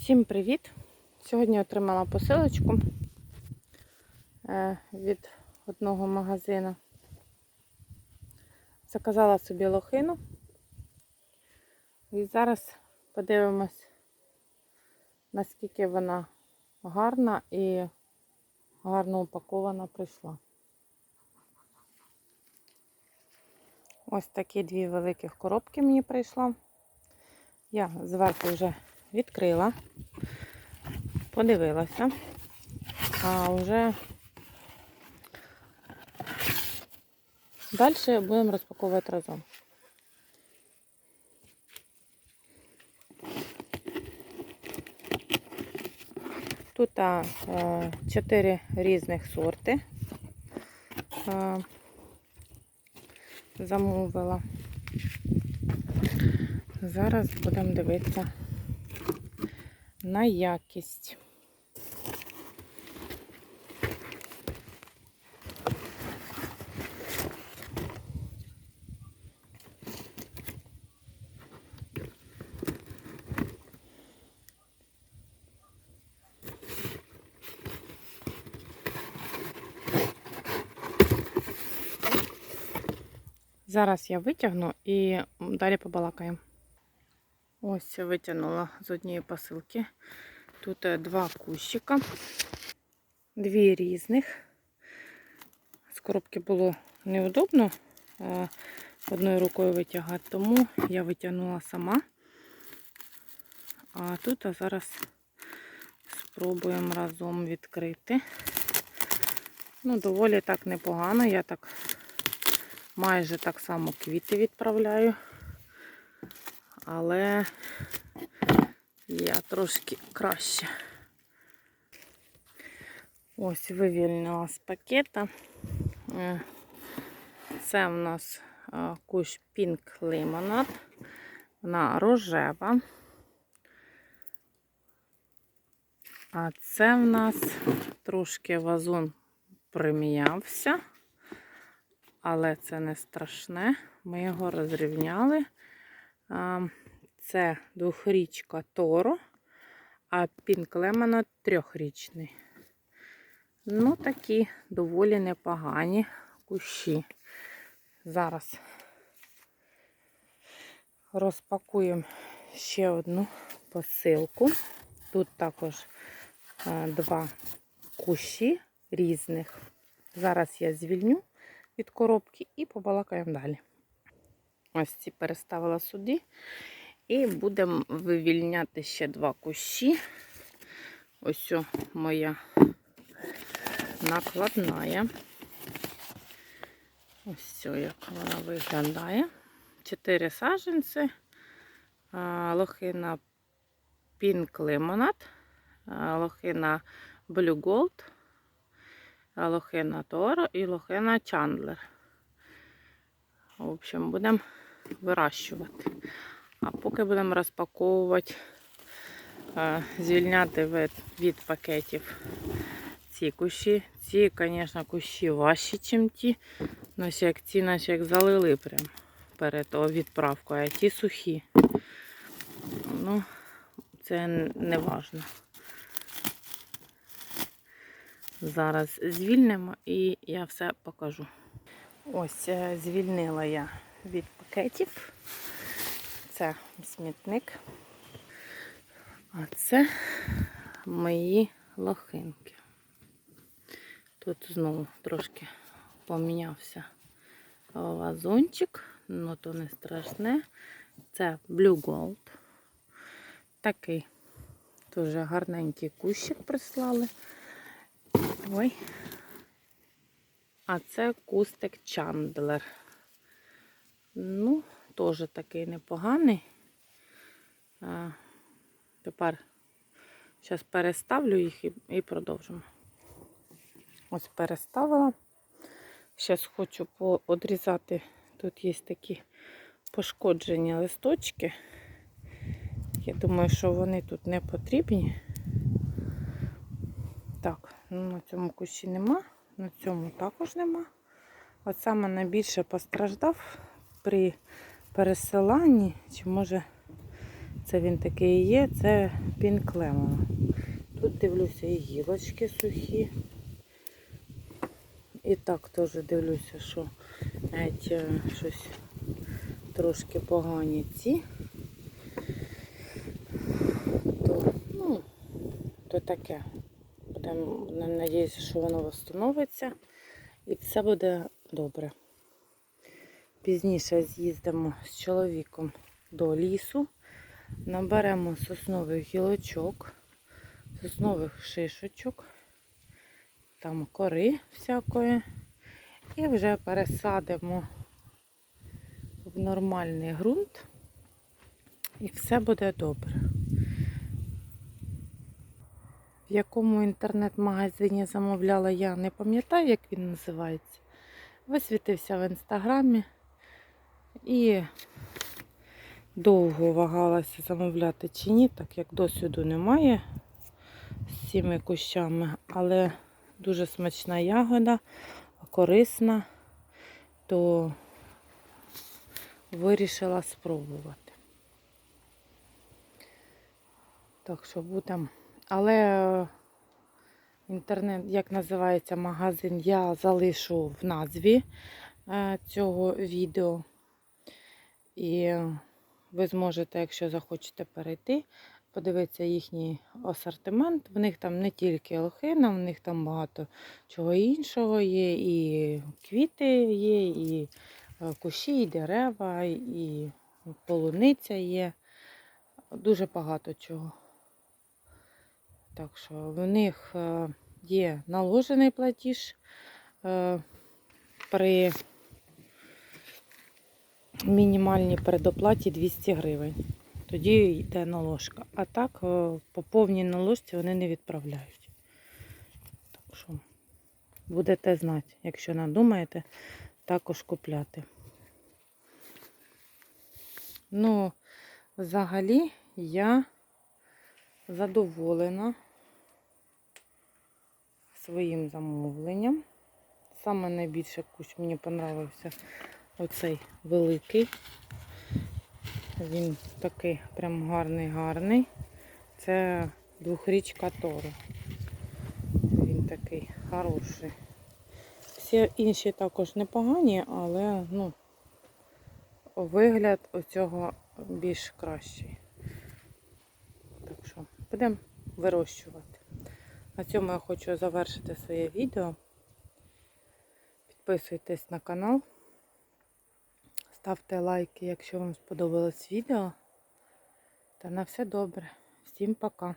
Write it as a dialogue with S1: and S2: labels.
S1: Всім привіт! Сьогодні отримала посилочку е, від одного магазину. Заказала собі лохину. І зараз подивимось, наскільки вона гарна і гарно упакована прийшла. Ось такі дві великих коробки мені прийшло. Я зверху вже відкрила, подивилася, а вже далі будемо розпаковувати разом. Тут е, чотири різних сорти е, замовила. Зараз будемо дивитися на якість. Зараз я витягну і далі побалакаємо. Ось витягнула з однієї посилки. Тут е, два кущика, дві різних. З коробки було неудобно е, одною рукою витягати, тому я витягнула сама. А тут а зараз спробуємо разом відкрити. Ну, доволі так непогано. Я так майже так само квіти відправляю. Але я трошки краще. Ось вивільнила з пакета. Е, Це в нас е, кущ Pink Lemonade. Вона рожева. А це в нас трошки вазон прим'явся, але це не страшне. Ми його розрівняли. Це двохрічка Торо, а Пінк Лемона трьохрічний. Ну, такі доволі непогані кущі. Зараз розпакуємо ще одну посилку. Тут також два кущі різних. Зараз я звільню від коробки і побалакаємо далі. Ось ці переставила сюди. І будемо вивільняти ще два кущі. Ось моя накладна. Ось як вона виглядає. Чотири саженці, лохина Pink Lemonade, лохина Blue Gold, лохина Toro і лохина Chandler. В общем, будемо вирощувати. А поки будемо розпаковувати, е, звільняти від, пакетів ці кущі. Ці, звісно, кущі важчі, ніж ті. Ось як ці наче як залили прям перед відправкою, а ті сухі. Ну, це не важно. Зараз звільнимо і я все покажу. Ось е, звільнила я від пакетів. Це смітник. А це мої лохинки. Тут знову трошки помінявся вазончик, але то не страшне. Це Blue Gold. Такий дуже гарненький кущик прислали. Ой. А це кустик Чандлер. Ну, теж такий непоганий. А, Тепер зараз переставлю їх і, і продовжимо. Ось переставила. Зараз хочу поодрізати. Тут є такі пошкоджені листочки. Я думаю, що вони тут не потрібні. Так, ну на цьому кущі нема, на цьому також нема. От саме найбільше постраждав при пересиланні, чи може Оце він такий і є, це пінклемон. Тут дивлюся і гілочки сухі. І так теж дивлюся, що навіть е, щось трошки погані ці. То, ну, то таке. Будемо надіюся, що воно встановиться і все буде добре. Пізніше з'їздимо з чоловіком до лісу, наберемо соснових гілочок, соснових шишочок, там кори всякої, і вже пересадимо в нормальний ґрунт, і все буде добре. В якому інтернет-магазині замовляла я, не пам'ятаю, як він називається. Висвітився в інстаграмі і довго вагалася замовляти чи ні, так як досвіду немає з цими кущами, але дуже смачна ягода, корисна, то вирішила спробувати. Так що будемо. Але інтернет, як називається магазин, я залишу в назві е, цього відео. І ви зможете, якщо захочете перейти, подивитися їхній асортимент. В них там не тільки лохина, в них там багато чого іншого є. І квіти є, і е, кущі, і дерева, і полуниця є. Дуже багато чого. Так що в них е, є наложений платіж е, при мінімальній передоплаті 200 гривень. Тоді йде наложка. А так е, по повній наложці вони не відправляють. Так що будете знати, якщо надумаєте, також купляти. Ну, взагалі я задоволена своїм замовленням. Саме найбільше кущ мені понравився оцей великий. Він такий прям гарний-гарний. Це двохрічка Торо. Він такий хороший. Всі інші також непогані, але ну, вигляд оцього більш кращий. Так що будемо вирощувати. На цьому я хочу завершити своє відео. Підписуйтесь на канал, ставте лайки, якщо вам сподобалось відео. Та на все добре. Всім пока!